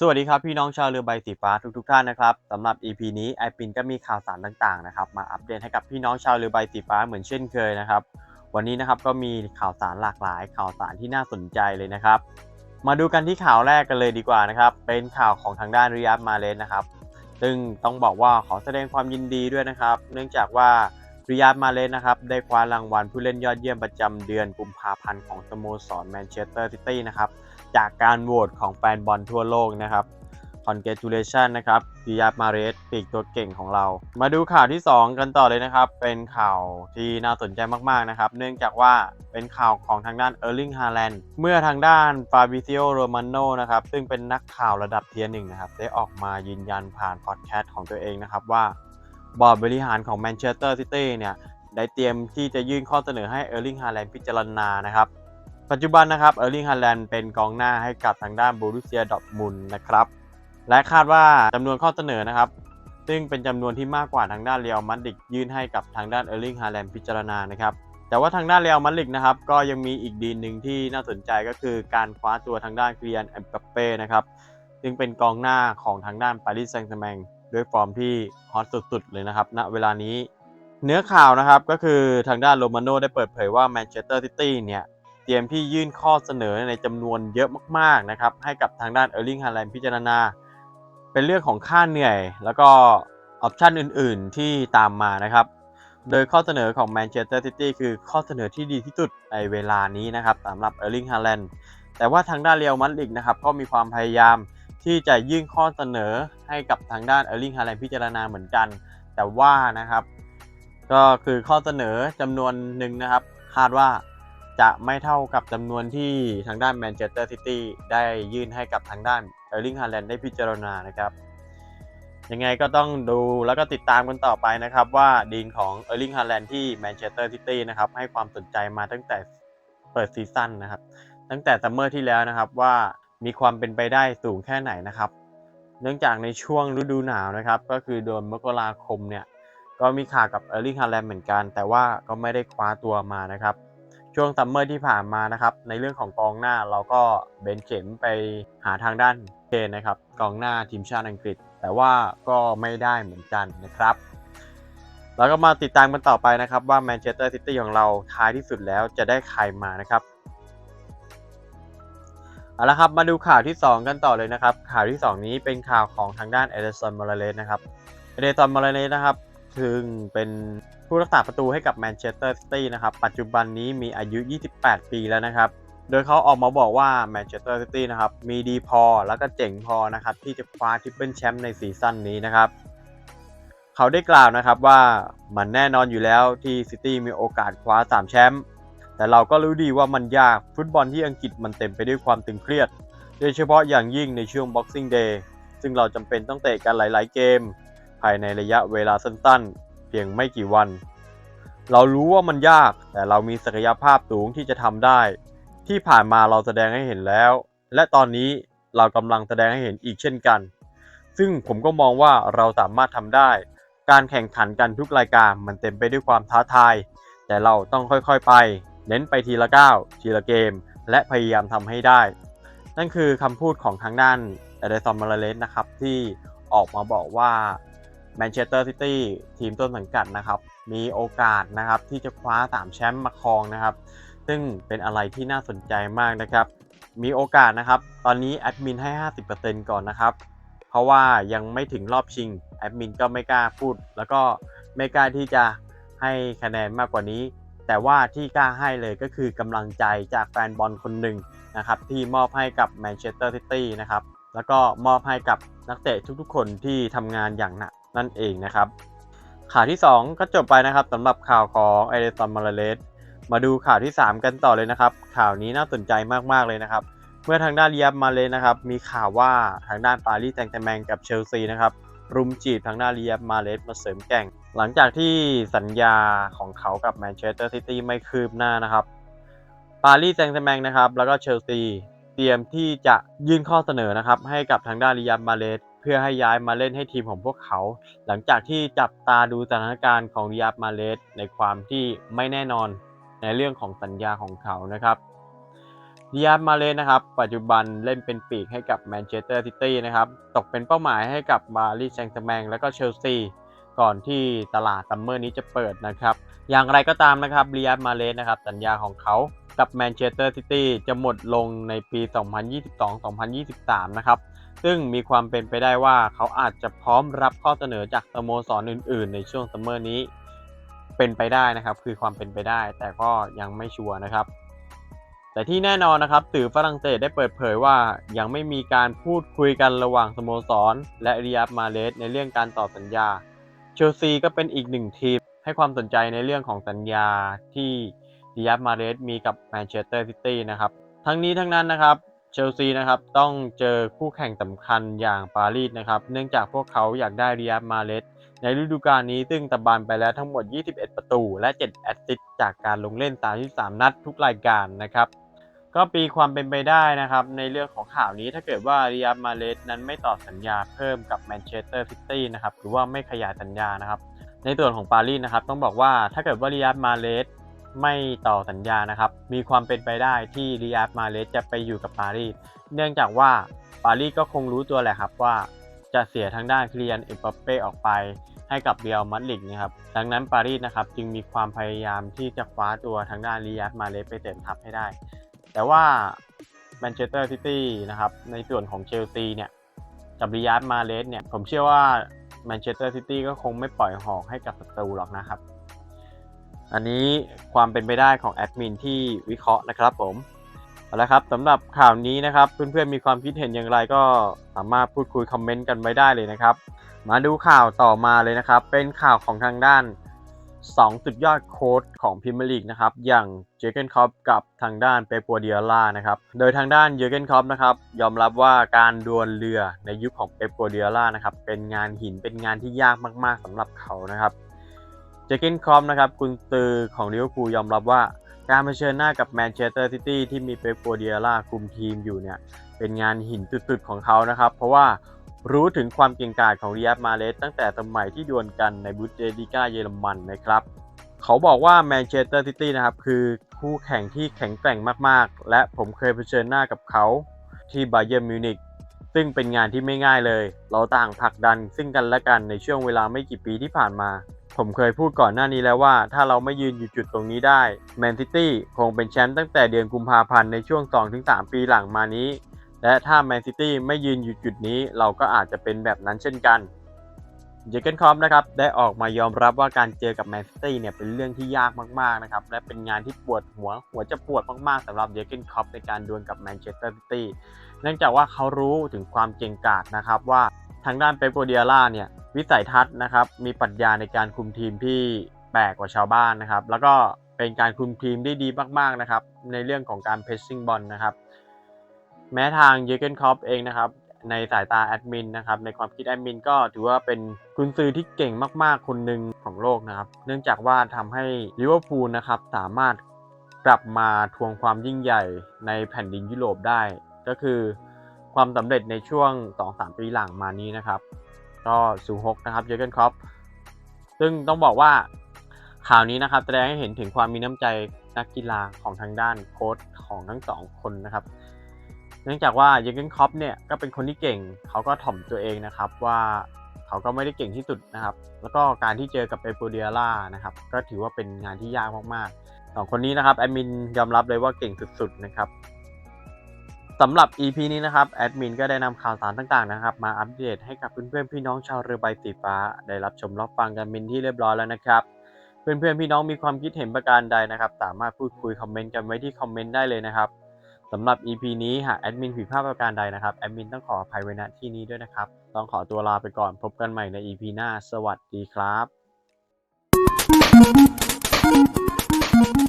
สวัสดีครับ พี่น้องชาวเรือใบสีฟ้าทุกๆท่านนะครับสำหรับ EP นี้ไอปินก็มีข่าวสารต่างๆนะครับมาอัปเดตให้กับพี่น้องชาวเรือใบสีฟ้าเหมือนเช่นเคยนะครับ วันนี้นะครับก็มีข่าวสารหลากหลาย ข่าวสารที่น่าสนใจเลยนะครับ มาดูกันที่ข่าวแรกกันเลยดีกว่านะครับ เป็นข่าวของทางด้านริยัตมาเลสนะครับ ซึ่งต้องบอกว่าขอแสดงความยินดีด้วยนะครับ เนื่องจากว่า ริยัตมาเลสนะครับ ได้คว้ารางวัลผู้เล่นยอดเยี่ยมประจำเดือนกุมภาพันธ์ของสโมสรแมนเชสเตอร์ซิตี้นะครับ จากการโหวตของแฟนบอลทั่วโลกนะครับ congratulation นะครับดิยามาเรสปีกตัวเก่งของเรา มาดูข่าวที่ 2 กันต่อเลยนะครับ เป็นข่าวที่น่าสนใจมาก ๆ นะครับ เนื่องจากว่าเป็นข่าวของทางด้านเออร์ลิงฮาแลนด์เมื่อทางด้านฟาบิซิโอโรมาโนนะครับ ซึ่งเป็นนักข่าวระดับเทียร์หนึ่งนะครับ ได้ออกมายืนยันผ่านพอดแคสต์ของตัวเองนะครับว่า บอร์ดบริหารของแมนเชสเตอร์ซิตี้เนี่ยได้เตรียมที่จะยื่นข้อเสนอให้เออร์ลิงฮาแลนด์พิจารณานะครับ ปัจจุบันนะครับเออร์ลิงฮาแลนด์เป็นกองหน้าให้กับทางด้านบูรุเซียดอร์ทมุนนะครับ และคาดว่าจำนวนข้อเสนอนะครับ ซึ่งเป็นจำนวนที่มากกว่าทางด้านเรียลมาดริดยื่นให้กับทางด้านเออร์ลิงฮาแลนด์พิจารณานะครับแต่ว่าทางด้านเรียลมาดริดนะครับก็ยังมีอีกดีลหนึ่งที่น่าสนใจก็คือการคว้าตัวทางด้านเกรียนแอมบัปเป้นะครับซึ่งเป็นกองหน้าของทางด้านปารีสแซงต์แชร์แมง ด้วยฟอร์มที่ฮอตสุดๆเลยนะครับณเวลานี้ เนื้อข่าวนะครับก็คือทางด้านโรมาโน่ได้เปิดเผยว่าแมนเชสเตอร์ซิตี้เนี่ยเตรียมที่ยื่นข้อเสนอในจำนวนเยอะมากๆนะครับให้กับทางด้านเออร์ลิงฮาแลนด์พิจารณา เป็นเรื่องของค่าเหนื่อย แล้วก็ออปชันอื่นๆที่ตามมานะครับโดยข้อเสนอของแมนเชสเตอร์ซิตี้คือข้อเสนอที่ดีที่สุดในเวลานี้นะครับสำหรับเออร์ลิงฮาแลนด์แต่ว่าทางด้านเรียลมาดริดนะครับก็มีความพยายาม ที่จะยื่นข้อเสนอให้กับทางด้านเออร์ลิงฮาแลนด์พิจารณาเหมือนกัน แต่ว่านะครับ ก็คือข้อเสนอจำนวนหนึ่งนะครับ คาดว่าจะไม่เท่ากับจำนวนที่ทางด้านแมนเชสเตอร์ซิตี้ได้ยื่นให้กับทางด้านเออร์ลิงฮาแลนด์ได้พิจารณานะครับยังไงก็ต้องดูแล้วก็ติดตามกันต่อไปนะครับ ว่าดีลของเออร์ลิงฮาแลนด์ที่แมนเชสเตอร์ซิตี้นะครับให้ความสนใจมาตั้งแต่เปิดซีซั่นนะครับ ตั้งแต่ซัมเมอร์ที่แล้วนะครับว่า มีความเป็นไปได้สูงแค่ไหนนะครับ เนื่องจากในช่วงฤดูหนาวนะครับ ก็คือเดือนมกราคมเนี่ยก็มีข่าวกับเออร์ลิงฮาแลนเหมือนกัน แต่ว่าก็ไม่ได้คว้าตัวมานะครับ ช่วงซัมเมอร์ที่ผ่านมานะครับ ในเรื่องของกองหน้าเราก็เบนเข็มไปหาทางด้านเคนนะครับกองหน้าทีมชาติอังกฤษ แต่ว่าก็ไม่ได้เหมือนกันนะครับแล้วก็มาติดตามกันต่อไปนะครับว่าแมนเชสเตอร์ซิตี้ของเราท้ายที่สุดแล้วจะได้ใครมานะครับ เอาละครับมาดูข่าวที่ 2 กันต่อเลยนะครับ ข่าวที่ 2 นี้เป็นข่าวของทางด้านเอเดสันมอร์เลสนะครับเอเดสันมอร์เลสนะครับถึงเป็นผู้รักษาประตูให้กับแมนเชสเตอร์ซิตี้นะครับปัจจุบันนี้มีอายุ 28 ปีแล้วนะครับ โดยเขาออกมาบอกว่าแมนเชสเตอร์ซิตี้นะครับมีดีพอแล้วก็เจ๋งพอนะครับที่จะคว้าทริปเปิลแชมป์ในซีซั่นนี้นะครับเขาได้กล่าวนะครับว่ามันแน่นอนอยู่แล้วที่ซิตี้มีโอกาสคว้า 3 แชมป์ แต่เราก็รู้ดีว่ามันยากฟุตบอลที่อังกฤษมันเต็มไปด้วยความตึงเครียด โดยเฉพาะอย่างยิ่งในช่วง Boxing Day ซึ่งเราจำเป็นต้องเตะกันหลาย ๆ เกม ภายในระยะเวลาสั้นๆ เพียงไม่กี่วัน เรารู้ว่ามันยากแต่เรามีศักยภาพสูงที่จะทำได้ ที่ผ่านมาเราแสดงให้เห็นแล้ว และตอนนี้เรากำลังแสดงให้เห็นอีกเช่นกัน ซึ่งผมก็มองว่าเราสามารถทำได้ การแข่งขันกันทุกรายการมันเต็มไปด้วยความท้าทาย แต่เราต้องค่อยๆไป เน้นไปทีละก้าวทีละเกม และพยายามทำให้ได้ นั่นคือคำพูดของทางด้านเอเดซอนมาร์เลสนะครับ ที่ออกมาบอกว่าแมนเชสเตอร์ซิตี้ทีมต้นสังกัดนะครับ มีโอกาสนะครับที่จะคว้า 3 แชมป์มาครองนะครับ ซึ่งเป็นอะไรที่น่าสนใจมากนะครับ มีโอกาสนะครับ ตอนนี้แอดมินให้ 50%ก่อนนะครับ เพราะว่ายังไม่ถึงรอบชิงแอดมินก็ไม่กล้าพูด แล้วก็ไม่กล้าที่จะให้คะแนนมากกว่านี้ แต่ว่าที่กล้าให้เลยก็คือกำลังใจจากแฟนบอลคนหนึ่งนะครับที่มอบให้กับแมนเชสเตอร์ซิตี้นะครับแล้วก็มอบให้กับนักเตะทุกๆ คนที่ทำงานอย่างหนักนั่นเองนะครับข่าวที่ 2 ก็จบไปนะครับสำหรับข่าวของเอเดสันมาร์เลสมาดูข่าวที่ 3 กันต่อเลยนะครับ ข่าวนี้น่าสนใจมากๆเลยนะครับ เมื่อทางด้านเรียบมาเลยนะครับมีข่าวว่าทางด้านปารีสแซงต์แชร์แมงกับเชลซีนะครับรุมจีบทางด้านเรียบมาเลสมาเสริมแก่งหลังจากที่สัญญาของเขากับแมนเชสเตอร์ซิตี้ไม่คืบหน้านะครับ ปารีสแซงต์แชร์แมงนะครับ แล้วก็เชลซีเตรียมที่จะยื่นข้อเสนอนะครับ ให้กับทางด้านริยับมาเลสเพื่อให้ย้ายมาเล่นให้ทีมของพวกเขา หลังจากที่จับตาดูสถานการณ์ของริยับมาเลสในความที่ไม่แน่นอนในเรื่องของสัญญาของเขานะครับดิอาสมาเลสนะครับ ปัจจุบันเล่นเป็นปีกให้กับแมนเชสเตอร์ซิตี้นะครับ ตกเป็นเป้าหมายให้กับมารีแซงต์แชร์แมงและก็เชลซี ก่อนที่ตลาดซัมเมอร์นี้จะเปิดนะครับ อย่างไรก็ตามนะครับริยัตมาเลสนะครับ สัญญาของเขากับแมนเชสเตอร์ซิตี้จะหมดลงในปี 2022-2023 นะครับ ซึ่งมีความเป็นไปได้ว่าเขาอาจจะพร้อมรับข้อเสนอจากสโมสรอื่น ๆ ในช่วงซัมเมอร์นี้ เป็นไปได้นะครับ คือความเป็นไปได้ แต่ก็ยังไม่ชัวร์นะครับ แต่ที่แน่นอนนะครับสื่อฝรั่งเศสได้เปิดเผยว่ายังไม่มีการพูดคุยกันระหว่างสโมสร และริยัตมาเลสในเรื่องการต่อสัญญา เชลซีก็เป็นอีกหนึ่งทีม ให้ความสนใจในเรื่องของสัญญาที่ดิยัตมาเรสมีกับแมนเชสเตอร์ซิตี้นะครับ ทั้งนี้ทั้งนั้นนะครับเชลซีนะครับต้องเจอคู่แข่งสำคัญอย่างปารีสนะครับ เนื่องจากพวกเขาอยากได้ดิยัตมาเรสในฤดูกาลนี้ซึ่งตะบันไปแล้วทั้งหมด 21 ประตู และ 7 แอสซิสต์จากการลงเล่น 33 นัดทุกรายการนะครับ ก็ปีความเป็นไปได้นะครับ ในเรื่องของข่าวนี้ถ้าเกิดว่าริยัตมาเลสนั้นไม่ต่อสัญญาเพิ่มกับแมนเชสเตอร์ซิตี้นะครับหรือว่าไม่ขยายสัญญานะครับ ในส่วนของปารีสนะครับ ต้องบอกว่าถ้าเกิดว่าริยัตมาเลสไม่ต่อสัญญานะครับ มีความเป็นไปได้ที่ริยัตมาเลสจะไปอยู่กับปารีสเนื่องจากว่าปารีสก็คงรู้ตัวแหละครับว่าจะเสียทางด้านคิเลียนเอ็มบัปเป้ออกไปให้กับเรียลมาดริดนะครับ ดังนั้นปารีสนะครับจึงมีความพยายามที่จะคว้าตัวทางด้านริยัตมาเลสไปเต็มทัพให้ได้ แต่ว่าแมนเชสเตอร์ซิตี้นะครับในส่วนของเชลซีเนี่ยกับริยัตมาเลสเนี่ยผมเชื่อว่าแมนเชสเตอร์ซิตี้ก็คงไม่ปล่อยหอกให้กับศัตรูหรอกนะครับ อันนี้ความเป็นไปได้ของแอดมินที่วิเคราะห์นะครับผมเอาละครับสำหรับข่าวนี้นะครับ เพื่อนๆมีความคิดเห็นอย่างไรก็สามารถพูดคุยคอมเมนต์กันไว้ได้เลยนะครับ มาดูข่าวต่อมาเลยนะครับ เป็นข่าวของทางด้าน 2 สุดยอดโค้ชของพรีเมียร์ลีกนะครับ อย่างเจอร์เกนคอปกับทางด้านเปปัวเดียล่านะครับ โดยทางด้านเจอร์เกนคอปนะครับยอมรับว่าการดวลเรือในยุคของเปปัวเดียล่านะครับเป็นงานหินเป็นงานที่ยากมาก ๆสำหรับเขานะครับเจอเกนคอปนะครับกุนซือของลิเวอร์พูลยอมรับว่าการเผชิญหน้ากับแมนเชสเตอร์ซิตี้ที่มีเปปัวเดียล่าคุมทีมอยู่เนี่ยเป็นงานหินสุดๆของเขานะครับ เพราะว่า รู้ถึงความเก่งกาจของริยัตมาเลสตั้งแต่สมัยที่ดวลกันในบุนเดสลิก้าเยอรมันนะครับ เขาบอกว่าแมนเชสเตอร์ซิตี้นะครับ คือคู่แข่งที่แข็งแกร่งมากๆ และผมเคยเผชิญหน้ากับเขาที่บาเยิร์มิวนิกซึ่งเป็นงานที่ไม่ง่ายเลย เราต่างผลักดันซึ่งกันและกันในช่วงเวลาไม่กี่ปีที่ผ่านมา ผมเคยพูดก่อนหน้านี้แล้วว่า ถ้าเราไม่ยืนอยู่จุดตรงนี้ได้แมนซิตี้คงเป็นแชมป์ตั้งแต่เดือนกุมภาพันธ์ในช่วง 2-3 ปีหลังมานี้ และถ้าแมนซิตี้ไม่ยืนอยู่จุดนี้เราก็อาจจะเป็นแบบนั้นเช่นกัน เจเกนคอปนะครับได้ออกมายอมรับว่าการเจอกับแมนซิตี้เนี่ยเป็นเรื่องที่ยากมากๆนะครับและเป็นงานที่ปวดหัวหัวจะปวดมากๆสำหรับเจเกนคอปในการดวลกับแมนเชสเตอร์ซิตี้เนื่องจากว่าเขารู้ถึงความเก่งกาจนะครับว่าทางด้านเปปโกเดียล่าเนี่ยวิสัยทัศน์นะครับมีปรัชญาในการคุมทีมที่แปลกกว่าชาวบ้านนะครับแล้วก็เป็นการคุมทีมได้ดีมากๆนะครับในเรื่องของการเพชซิ่งบอลนะครับ แม้ทางเยเกนคอปเองนะครับในสายตาแอดมินนะครับในความคิดแอดมินก็ถือว่าเป็นกุนซือที่เก่งมากๆ คนหนึ่งของโลกนะครับ เนื่องจากว่าทำให้ลิเวอร์พูลนะครับสามารถกลับมาทวงความยิ่งใหญ่ในแผ่นดินยุโรปได้ ก็คือความสำเร็จในช่วง 2-3 ปีหลังมานี้นะครับ ก็สูฮกนะครับเยเกนคอปซึ่งต้องบอกว่าข่าวนี้นะครับแสดงให้เห็นถึงความมีน้ำใจนักกีฬาของทางด้านโค้ชของทั้งสองคนนะครับ นื่องจากว่าเยเกนคอปเนี่ยก็เป็นคนที่เก่งเขาก็ถ่อมตัวเองนะครับว่าเขาก็ไม่ได้เก่งที่สุดนะครับ แล้วก็การที่เจอกับเปโปเดียล่านะครับก็ถือว่าเป็นงานที่ยากมากๆสองคนนี้นะครับแอดมินยอมรับเลยว่าเก่งสุดๆนะครับสำหรับ EP นี้นะครับแอดมินก็ได้นำข่าวสารต่างๆนะครับ มาอัปเดตให้กับเพื่อนๆพี่น้องชาวเรือใบสีฟ้า ได้รับชมรับฟังกันเป็นที่เรียบร้อยแล้วนะครับ เพื่อนๆพี่น้องมีความคิดเห็นประการใดนะครับ สามารถพูดคุยคอมเมนต์กันไว้ที่คอมเมนต์ได้เลยนะครับ สำหรับ EP นี้หากแอดมินผิดพลาดประการใดนะครับ แอดมินต้องขออภัยไว้ณที่นี้ด้วยนะครับ ต้องขอตัวลาไปก่อนพบกันใหม่ใน EP หน้า สวัสดีครับ